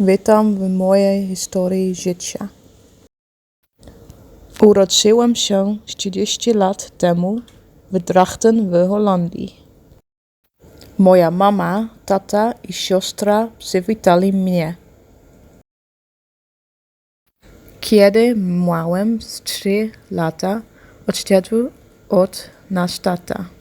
Witam w mojej historii życia. Urodziłem się 30 lat temu w Drachten w Holandii. Moja mama, tata i siostra przywitali mnie. Kiedy miałem 3 lata, odszedł od nas tata.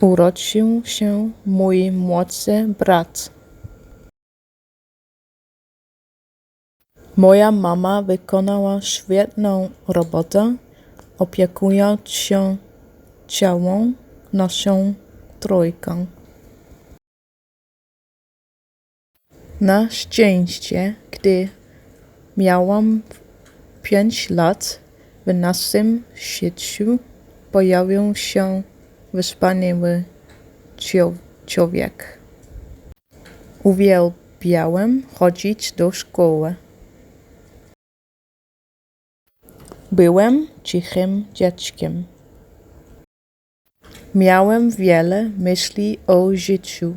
Urodził się mój młodszy brat. Moja mama wykonała świetną robotę, opiekując się całą naszą trójką. Na szczęście, gdy miałam pięć lat, w naszym życiu pojawił się wspaniały człowiek. Uwielbiałem chodzić do szkoły. Byłem cichym dzieckiem. Miałem wiele myśli o życiu.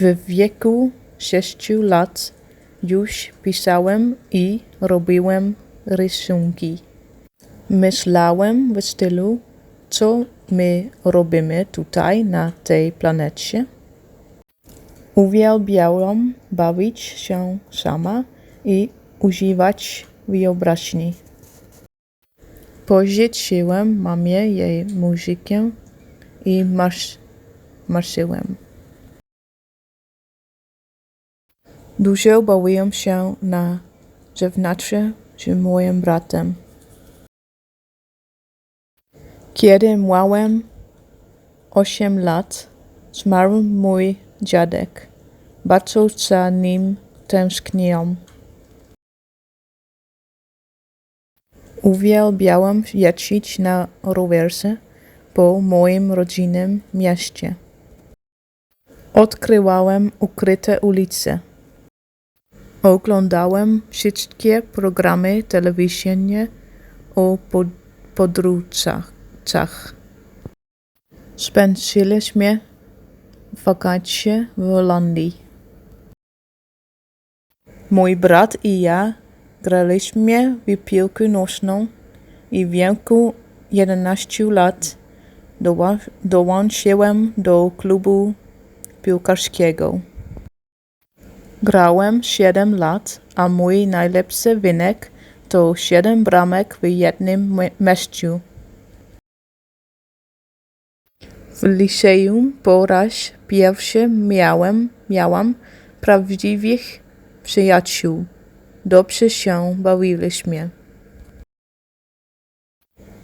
W wieku sześciu lat już pisałem i robiłem rysunki. Myślałem w stylu, co my robimy tutaj na tej planecie. Uwielbiałam bawić się sama i używać wyobraźni. Pożyczyłem mamie jej muzykę i marsz, marszyłem. Dużo bawiłem się na zewnątrz z moim bratem. Kiedy miałem 8 lat, zmarł mój dziadek. Bardzo za nim tęskniłam. Uwielbiałam jeździć na rowerze po moim rodzinnym mieście. Odkrywałem ukryte ulice. Oglądałem wszystkie programy telewizyjne o pod podróżach. Spędziliśmy wakacje w Holandii. Mój brat i ja graliśmy w piłkę nożną i w wieku 11 lat dołączyłem do klubu piłkarskiego. Grałem 7 lat, a mój najlepszy wynik to 7 bramek w jednym me- meczu. Liceum po raz pierwszy miałem, miałam prawdziwych przyjaciół. Dobrze się bawiliśmy.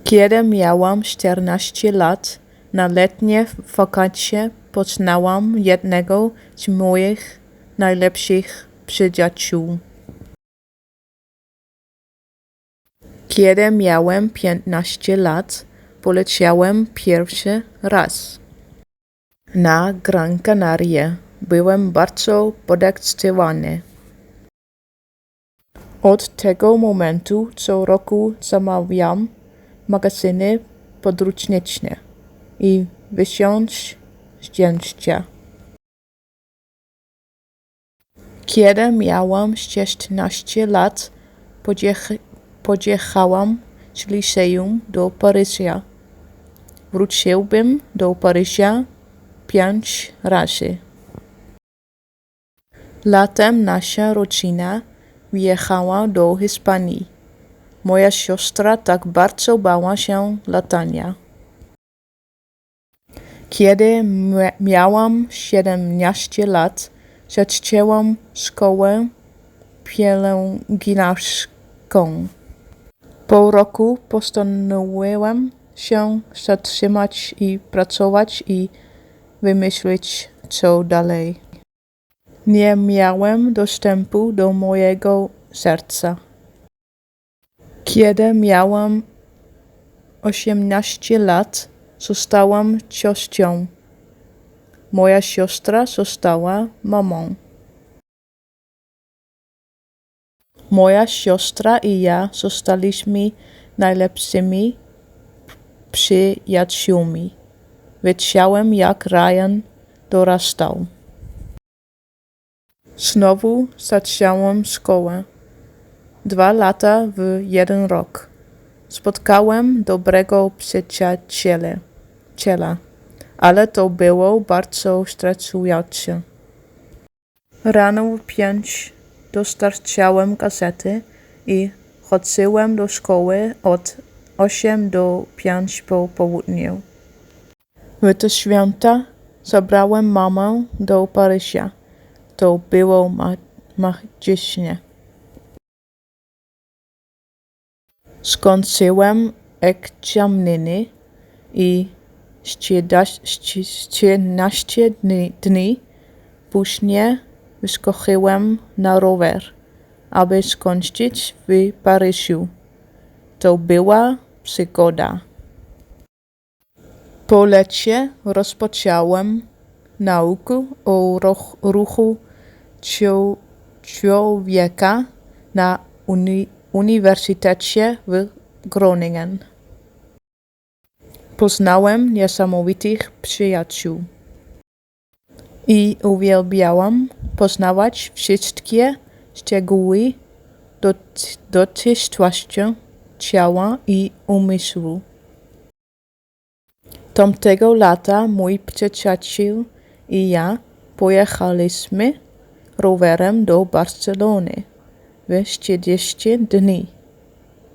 Kiedy miałam 14 lat, na letnie wakacje poznałam jednego z moich najlepszych przyjaciół. Kiedy miałem 15 lat, poleciałem pierwszy raz. Na Gran Canaria byłem bardzo podekscytowany. Od tego momentu co roku zamawiam magazyny podręcznicze i wysiąść zdjęcia. Kiedy miałam 16 lat, pojech- pojechałam z liceum do Paryża. Wróciłbym do Paryża pięć razy. Latem nasza rodzina wyjechała do Hiszpanii. Moja siostra tak bardzo bała się latania. Kiedy mia- miałam 17 lat, zaczęłam szkołę pielęgniarską. Po roku postanowiłem się zatrzymać i pracować i wymyślić co dalej. Nie miałem dostępu do mojego serca. Kiedy miałam 18 lat, zostałam siostrą. Moja siostra została mamą. Moja siostra i ja zostaliśmy najlepszymi przyjaciółmi. Widziałem, jak Ryan dorastał. Znowu zacząłem szkołę. Dwa lata w jeden rok. Spotkałem dobrego przyjaciela, ciela, ale to było bardzo stresujące. Rano w pięć dostarczałem gazety i chodziłem do szkoły od 8 do 5 po południu. W te święta zabrałem mamę do Paryża. To było ma- magicznie. Skończyłem egzaminy i 14 dni, dni później wyskoczyłem na rower, aby skończyć w Paryżu. To była przygoda. Po lecie rozpocząłem naukę o ruchu człowieka na uni- Uniwersytecie w Groningen. Poznałem niesamowitych przyjaciół i uwielbiałam poznawać wszystkie szczegóły dot- dotyczące ciała i umysłu. Tamtego lata mój przyjaciel i ja pojechaliśmy rowerem do Barcelony w 40 dni.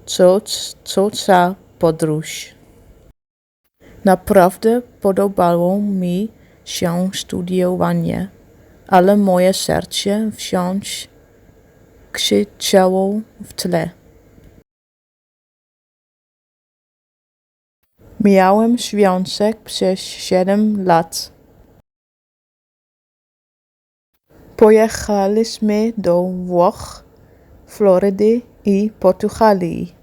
Co, co za podróż. Naprawdę podobało mi się studiowanie, ale moje serce wciąż krzyczało w tle. Miałem związek przez 7 lat. Pojechaliśmy do Włoch, Florydy i Portugalii.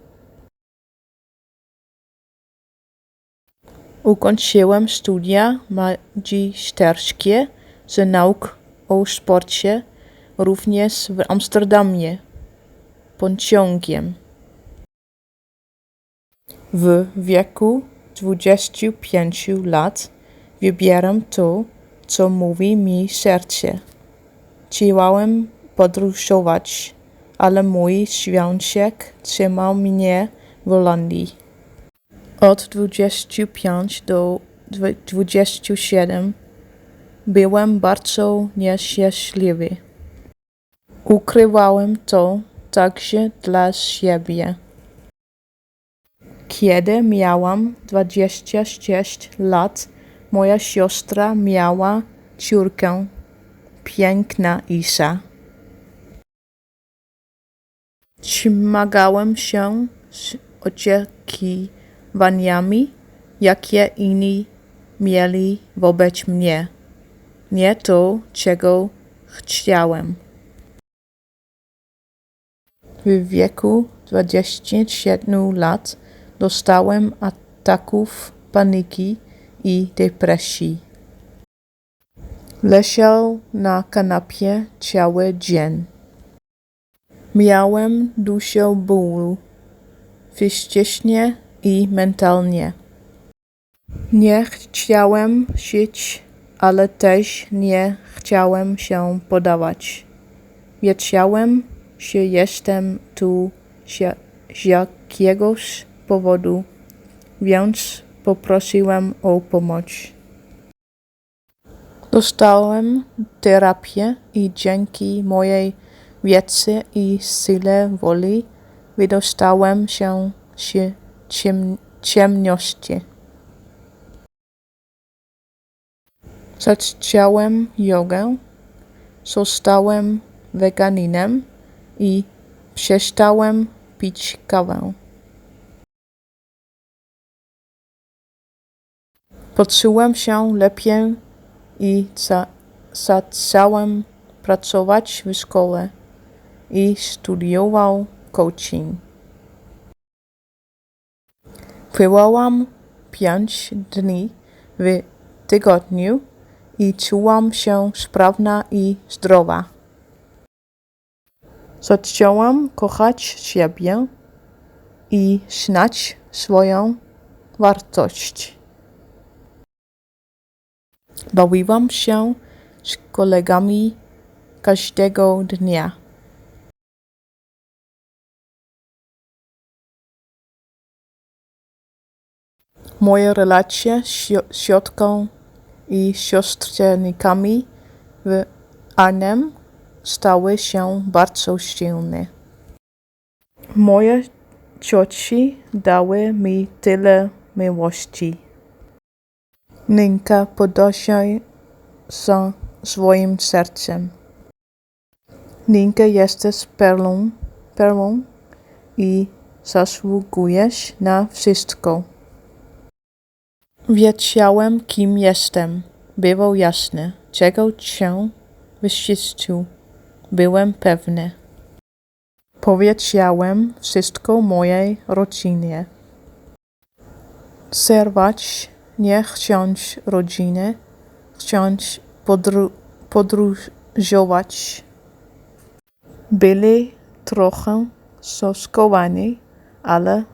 Ukończyłem studia magisterskie z nauk o sporcie również w Amsterdamie pociągiem. W wieku 25 lat wybieram to, co mówi mi serce. Chciałem podróżować, ale mój związek trzymał mnie w Holandii. Od 25 do dwu- 27 byłem bardzo nieszczęśliwy. Ukrywałem to także dla siebie. Kiedy miałam 26 lat, moja siostra miała córkę, piękna Isa. Zmagałem się z oczekiwaniami, jakie inni mieli wobec mnie. Nie to, czego chciałem. W wieku 27 lat dostałem ataków paniki i depresji. Leżał na kanapie cały dzień. Miałem dużo bólu fizycznie i mentalnie. Nie chciałem żyć, ale też nie chciałem się podawać. Wiedziałem, że jestem tu z jakiegoś powodu, więc poprosiłem o pomoc. Dostałem terapię i dzięki mojej wiedzy i sile woli wydostałem się z ciem- ciemności. Zacząłem jogę, zostałem weganinem i przestałem pić kawę. Poczułem się lepiej i za- zacząłem pracować w szkole i studiował coaching. Pływałam pięć dni w tygodniu i czułam się sprawna i zdrowa. Zaczęłam kochać siebie i znać swoją wartość. Bawiłam się z kolegami każdego dnia. Moje relacje z sio- ciotką i siostrzenikami w Arnhem stały się bardzo silne. Moje cioci dały mi tyle miłości. Ninka podnosi z swoim sercem. Ninka jesteś perlą, perłą i zasługujesz na wszystko. Wiedziałem, kim jestem. Było jasne, czego się w życiu. Byłem pewny. Powiedziałem wszystko mojej rodzinie. Zerwać, nie chcieć rodziny, chcieć podru- podróżować. Byli trochę zaskowani, ale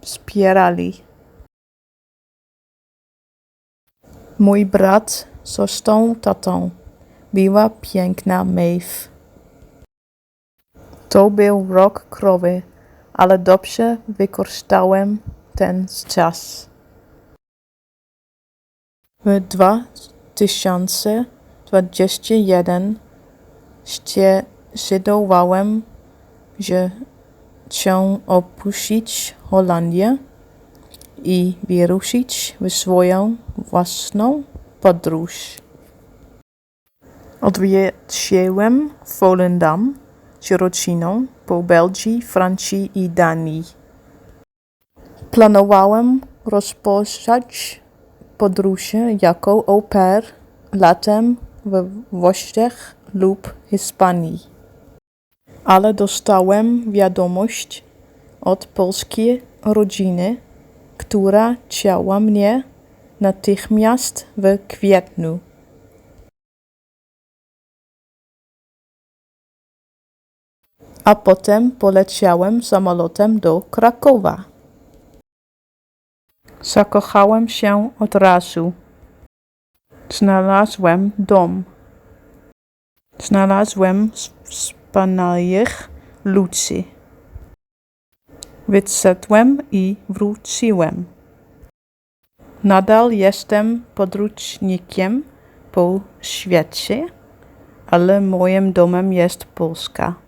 wspierali. Mój brat został tatą. Była piękna Maeve. To był rok krowy, ale dobrze wykorzystałem ten czas. W 2021 zdecydowałem, że chcę opuścić Holandię i wyruszyć w swoją własną podróż. Odwiedziłem Volendam z rodziną po Belgii, Francji i Danii. Planowałem rozpocząć podróże jako au pair latem we Włoszech lub Hiszpanii. Ale dostałem wiadomość od polskiej rodziny, która chciała mnie natychmiast w kwietniu. A potem poleciałem samolotem do Krakowa. Zakochałem się od razu. Znalazłem dom. Znalazłem wspaniałych ludzi. Wyszedłem i wróciłem. Nadal jestem podróżnikiem po świecie, ale moim domem jest Polska.